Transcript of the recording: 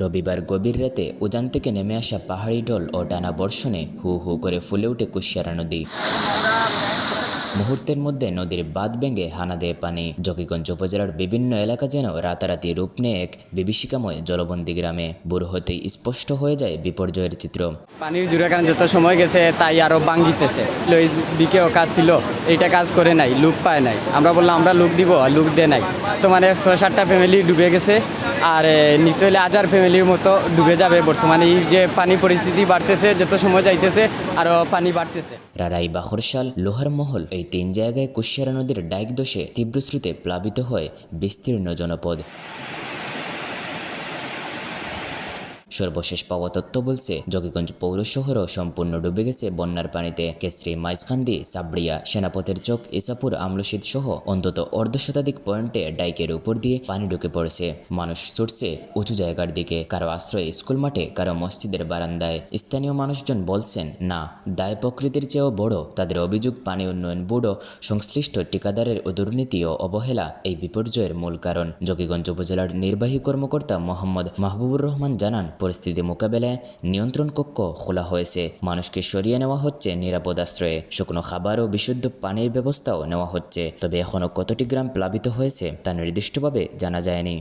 রবিবার গভীর রাতে উজান থেকে নেমে আসা পাহাড়ি ঢল ও টানা বর্ষণে হু হু করে ফুলে ওঠে কুশিয়ারা নদী। মুহূর্তের মধ্যে নদীর বাঁধ ভেঙে হানা দেয় পানি। জকিগঞ্জ উপজেলার বিভিন্ন এলাকা যেন রাতারাতি রূপ নেয় এক বিভীষিকাময় জলবন্দী গ্রামে। বুড়ো হতেই স্পষ্ট হয়ে যায় বিপর্যয়ের চিত্র। পানির জুড়ে কারণ যত সময় গেছে, তাই আরও বাঙ্গিতেছে ওই দিকেও কাজ ছিল, এইটা কাজ করে নাই লুক পায় নাই। আমরা বললাম, আমরা লুক দিব, আর লুক দে নাই। তো মানে ছয় সাতটা ফ্যামিলি ডুবে গেছে। আর নিশ্চয়ই হাজার ফ্যামিলির মতো ডুবে যাবে বর্তমানে। এই যে পানি পরিস্থিতি বাড়তেছে, যত সময় যাইতেছে আরও পানি বাড়তেছে। রারাই বাখরশাল, লোহার মহল, এই তিন জায়গায় কুশিয়ারা নদীর ডাইক দোষে তীব্র স্রোতে প্লাবিত হয় বিস্তীর্ণ জনপদ। সর্বশেষ পাওয়া তথ্য বলছে, জকিগঞ্জ পৌর শহরও সম্পূর্ণ ডুবে গেছে বন্যার পানিতে। কেসরি, মাইজখান্দি সাবড়িয়া সেনাপথের চোখ ইসাপুর আমলশিদ সহ অন্তত অর্ধশতাধিক পয়েন্টে ডাইকের উপর দিয়ে পানি ঢুকে পড়েছে। মানুষ ছুটছে উঁচু জায়গার দিকে। কারও আশ্রয় স্কুল মাঠে, কারও মসজিদের বারান্দায়। স্থানীয় মানুষজন বলছেন, না, দায় প্রকৃতির চেয়েও বড়। তাদের অভিযোগ পানি উন্নয়ন বোর্ড ও সংশ্লিষ্ট ঠিকাদারের দুর্নীতি ও অবহেলা এই বিপর্যয়ের মূল কারণ। জকিগঞ্জ উপজেলার নির্বাহী কর্মকর্তা মোহাম্মদ মাহবুবুর রহমান জানান পরিস্থিতি মোকাবেলায় নিয়ন্ত্রণ কক্ষ খোলা হয়েছে। মানুষকে সরিয়ে নেওয়া হচ্ছে নিরাপদ আশ্রয়ে। শুকনো খাবার ও বিশুদ্ধ পানির ব্যবস্থাও নেওয়া হচ্ছে। তবে এখনও কতটি গ্রাম প্লাবিত হয়েছে তা নির্দিষ্টভাবে জানা যায়নি।